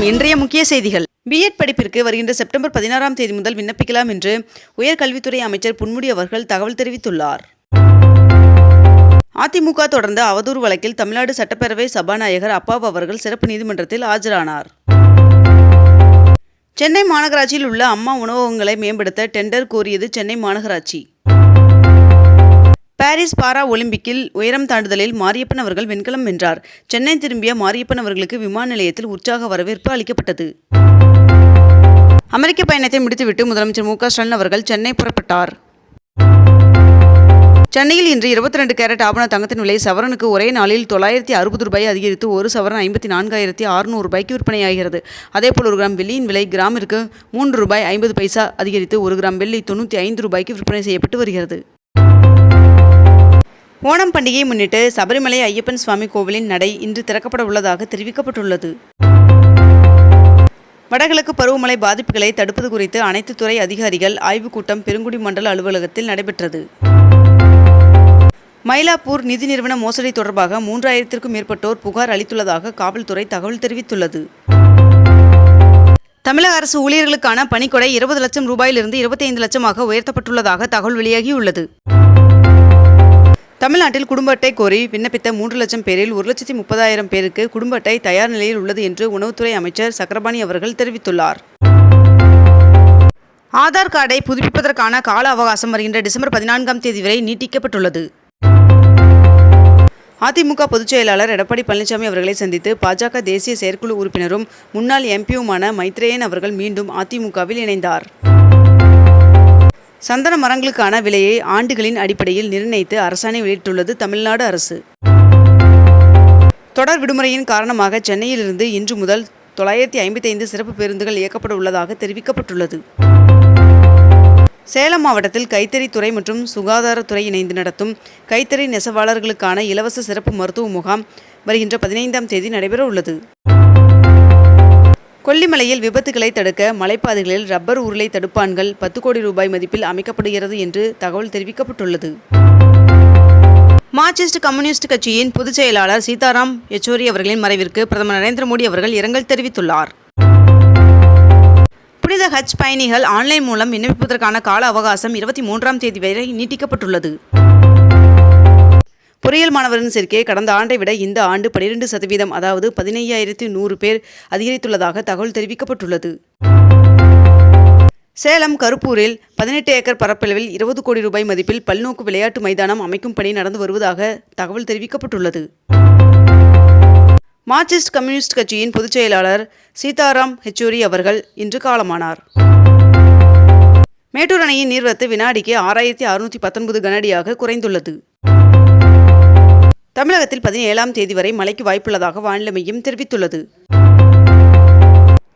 வணக்கம் இன்றைய முக்கிய செய்திகள். பிஎட் படிப்பிற்கு வருகின்ற செப்டம்பர் பதினாறாம் தேதி முதல் விண்ணப்பிக்கலாம் என்று உயர்கல்வித்துறை அமைச்சர் பொன்முடி அவர்கள் தகவல் தெரிவித்துள்ளார். அதிமுக தொடர்ந்த அவதூறு வழக்கில் தமிழ்நாடு சட்டப்பேரவை சபாநாயகர் அப்பாவு அவர்கள் சிறப்பு நீதிமன்றத்தில் ஆஜரானார். சென்னை மாநகராட்சியில் உள்ள அம்மா உணவகங்களை மேம்படுத்த டெண்டர் கோரியது சென்னை மாநகராட்சி. பாரிஸ் பாரா ஒலிம்பிக்கில் உயரம் தாண்டுதலில் மாரியப்பன் அவர்கள் வெண்கலம் வென்றார். சென்னை திரும்பிய மாரியப்பன் அவர்களுக்கு விமான நிலையத்தில் உற்சாக வரவேற்பு அளிக்கப்பட்டது. அமெரிக்க பயணத்தை முடித்துவிட்டு முதலமைச்சர் மு ஸ்டாலின் அவர்கள் சென்னை புறப்பட்டார். சென்னையில் இன்று இருபத்தி ரெண்டு கேரட் ஆபண தங்கத்தின் விலை சவரனுக்கு ஒரே நாளில் தொள்ளாயிரத்தி அறுபது ரூபாய் அதிகரித்து ஒரு சவரன் ஐம்பத்தி நான்காயிரத்தி அறுநூறு ரூபாய்க்கு விற்பனையாகிறது. அதேபோல் ஒரு கிராம் வெள்ளியின் விலை கிராமிற்கு மூன்று ரூபாய் ஐம்பது பைசா அதிகரித்து ஒரு கிராம் வெள்ளி தொண்ணூற்றி ஐந்து ரூபாய்க்கு விற்பனை செய்யப்பட்டு வருகிறது. ஓணம் பண்டிகையை முன்னிட்டு சபரிமலை ஐயப்பன் சுவாமி கோவிலின் நடை இன்று திறக்கப்பட உள்ளதாக தெரிவிக்கப்பட்டுள்ளது. வடகிழக்கு பருவமழை பாதிப்புகளை தடுப்பது குறித்து அனைத்து துறை அதிகாரிகள் ஆய்வுக் கூட்டம் பெருங்குடி மண்டல அலுவலகத்தில் நடைபெற்றது. மயிலாப்பூர் நிதி நிறுவன மோசடி தொடர்பாக மூன்றாயிரத்திற்கும் மேற்பட்டோர் புகார் அளித்துள்ளதாக காவல்துறை தகவல் தெரிவித்துள்ளது. தமிழக அரசு ஊழியர்களுக்கான பணிக்கொடை இருபது லட்சம் ரூபாயிலிருந்து இருபத்தி ஐந்து லட்சமாக உயர்த்தப்பட்டுள்ளதாக தகவல் வெளியாகியுள்ளது. தமிழ்நாட்டில் குடும்ப அட்டை கோரி விண்ணப்பித்த மூன்று லட்சம் பேரில் ஒரு லட்சத்தி முப்பதாயிரம் பேருக்கு குடும்ப அட்டை தயார் நிலையில் உள்ளது என்று உணவுத்துறை அமைச்சர் சக்கரபாணி அவர்கள் தெரிவித்துள்ளார். ஆதார் கார்டை புதுப்பிப்பதற்கான கால அவகாசம் வருகின்ற டிசம்பர் பதினான்காம் தேதி வரை நீட்டிக்கப்பட்டுள்ளது. அதிமுக பொதுச் செயலாளர் எடப்பாடி பழனிசாமி அவர்களை சந்தித்து பாஜக தேசிய செயற்குழு உறுப்பினரும் முன்னாள் எம்பியுமான மைத்ரேயன் அவர்கள் மீண்டும் அதிமுகவில் இணைந்தார். சந்தன மரங்களுக்கான விலையை ஆண்டுகளின் அடிப்படையில் நிர்ணயித்து அரசாணை வெளியிட்டுள்ளது தமிழ்நாடு அரசு. தொடர் விடுமுறையின் காரணமாக சென்னையிலிருந்து இன்று முதல் தொள்ளாயிரத்தி ஐம்பத்தைந்து சிறப்பு பேருந்துகள் இயக்கப்பட உள்ளதாக தெரிவிக்கப்பட்டுள்ளது. சேலம் மாவட்டத்தில் கைத்தறித்துறை மற்றும் சுகாதாரத்துறை இணைந்து நடத்தும் கைத்தறி நெசவாளர்களுக்கான இலவச சிறப்பு மருத்துவ முகாம் வருகின்ற பதினைந்தாம் தேதி நடைபெற உள்ளது கொல்லிமலையில் விபத்துகளை தடுக்க மலைப்பாதைகளில் ரப்பர் உருளை தடுப்பான்கள் பத்து கோடி ரூபாய் மதிப்பில் அமைக்கப்படுகிறது என்று தகவல் தெரிவிக்கப்பட்டுள்ளது. மார்க்சிஸ்ட் கம்யூனிஸ்ட் கட்சியின் பொதுச் செயலாளர் சீதாராம் யெச்சூரி அவர்களின் மறைவிற்கு பிரதமர் நரேந்திர மோடி அவர்கள் இரங்கல் தெரிவித்துள்ளார். புனித ஹஜ் பயணிகள் ஆன்லைன் மூலம் விண்ணப்பிப்பதற்கான கால அவகாசம் இருபத்தி மூன்றாம் தேதி வரை நீட்டிக்கப்பட்டுள்ளது. பொறியியல் மாணவரின் சேர்க்கையை கடந்த ஆண்டை விட இந்த ஆண்டு பனிரெண்டு சதவீதம் அதாவது பதினையாயிரத்தி நூறு பேர் அதிகரித்துள்ளதாக தகவல் தெரிவிக்கப்பட்டுள்ளது. சேலம் கருப்பூரில் பதினெட்டு ஏக்கர் பரப்பளவில் இருபது கோடி ரூபாய் மதிப்பில் பல்நோக்கு விளையாட்டு மைதானம் அமைக்கும் பணி நடந்து வருவதாக தகவல் தெரிவிக்கப்பட்டுள்ளது. மார்க்சிஸ்ட் கம்யூனிஸ்ட் கட்சியின் பொதுச் செயலாளர் சீதாராம் ஹெச்சூரி அவர்கள் இன்று காலமானார். மேட்டூர் அணையின் நீர்வரத்து வினாடிக்கு ஆறாயிரத்தி அறுநூற்றி பத்தொன்பது கனஅடியாக குறைந்துள்ளது. தமிழகத்தில் பதினேழாம் தேதி வரை மழைக்கு வாய்ப்புள்ளதாக வானிலை மையம் தெரிவித்துள்ளது.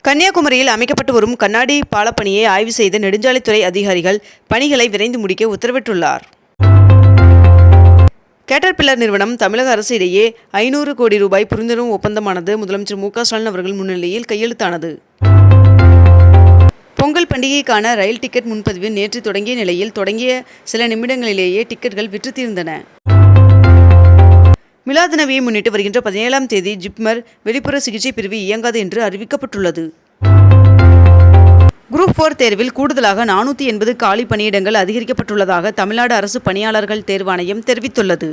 கன்னியாகுமரியில் அமைக்கப்பட்டு வரும் கண்ணாடி பாலப்பணியை ஆய்வு செய்த நெடுஞ்சாலைத்துறை அதிகாரிகள் பணிகளை விரைந்து முடிக்க உத்தரவிட்டுள்ளார். கேட்டர்பில்லர் நிறுவனம் தமிழக அரசு இடையே ஐநூறு கோடி ரூபாய் புரிந்துணர்வு ஒப்பந்தமானது முதலமைச்சர் மு க ஸ்டாலின் அவர்கள் முன்னிலையில் கையெழுத்தானது. பொங்கல் பண்டிகைக்கான ரயில் டிக்கெட் முன்பதிவு நேற்று தொடங்கிய நிலையில் தொடங்கிய சில நிமிடங்களிலேயே டிக்கெட்கள் விற்று தீர்ந்தன. மிலாது நபியை முன்னிட்டு வருகின்ற பதினேழாம் தேதி ஜிப்மர் வெளிப்புற சிகிச்சை பிரிவு இயங்காது என்று அறிவிக்கப்பட்டுள்ளது. குரூப் ஃபோர் தேர்வில் கூடுதலாக நானூற்றி எண்பது காலி பணியிடங்கள் அதிகரிக்கப்பட்டுள்ளதாக தமிழ்நாடு அரசு பணியாளர்கள் தேர்வாணையம் தெரிவித்துள்ளது.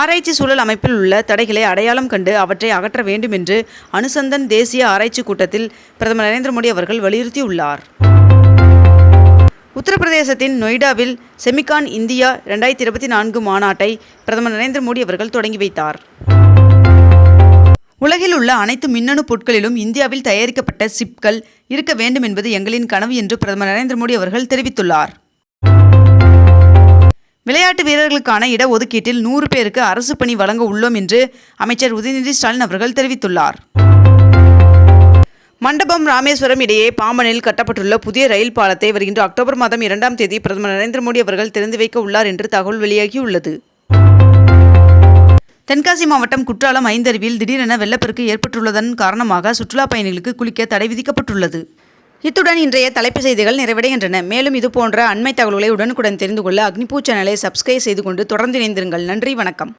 ஆராய்ச்சி சூழல் அமைப்பில் உள்ள தடைகளை அடையாளம் கண்டு அவற்றை அகற்ற வேண்டும் என்று அனுசந்தன் தேசிய ஆராய்ச்சி கூட்டத்தில் பிரதமர் நரேந்திர மோடி அவர்கள் வலியுறுத்தியுள்ளார். உத்தரப்பிரதேசத்தின் நொய்டாவில் செமிகான் இந்தியா ரெண்டாயிரத்தி இருபத்தி நான்கு மாநாட்டை பிரதமர் நரேந்திர மோடி அவர்கள் தொடங்கி வைத்தார். உலகில் உள்ள அனைத்து மின்னணு பொருட்களிலும் இந்தியாவில் தயாரிக்கப்பட்ட சிப்கள் இருக்க வேண்டும் என்பது எங்களின் கனவு என்று பிரதமர் நரேந்திர மோடி அவர்கள் தெரிவித்துள்ளார். விளையாட்டு வீரர்களுக்கான இடஒதுக்கீட்டில் நூறு பேருக்கு அரசு பணி வழங்க உள்ளோம் என்று அமைச்சர் உதயநிதி ஸ்டாலின் அவர்கள் தெரிவித்துள்ளார். மண்டபம் ராமேஸ்வரம் இடையே பாம்பனில் கட்டப்பட்டுள்ள புதிய ரயில் பாலத்தை வருகின்ற அக்டோபர் மாதம் இரண்டாம் தேதி பிரதமர் நரேந்திர மோடி அவர்கள் திறந்து வைக்க உள்ளார் என்று தகவல் வெளியாகியுள்ளது. தென்காசி மாவட்டம் குற்றாலம் ஐந்தருவியில் திடீரென வெள்ளப்பெருக்கு ஏற்பட்டுள்ளதன் காரணமாக சுற்றுலா பயணிகளுக்கு குளிக்க தடை விதிக்கப்பட்டுள்ளது. இத்துடன் இன்றைய தலைப்பு செய்திகள் நிறைவடைகின்றன. மேலும் இது போன்ற அண்மை தகவல்களை உடனுக்குடன் தெரிந்து கொள்ள அக்னிபூ சேனலை சப்ஸ்கிரைப் செய்து கொண்டு தொடர்ந்து இணைந்திருங்கள். நன்றி வணக்கம்.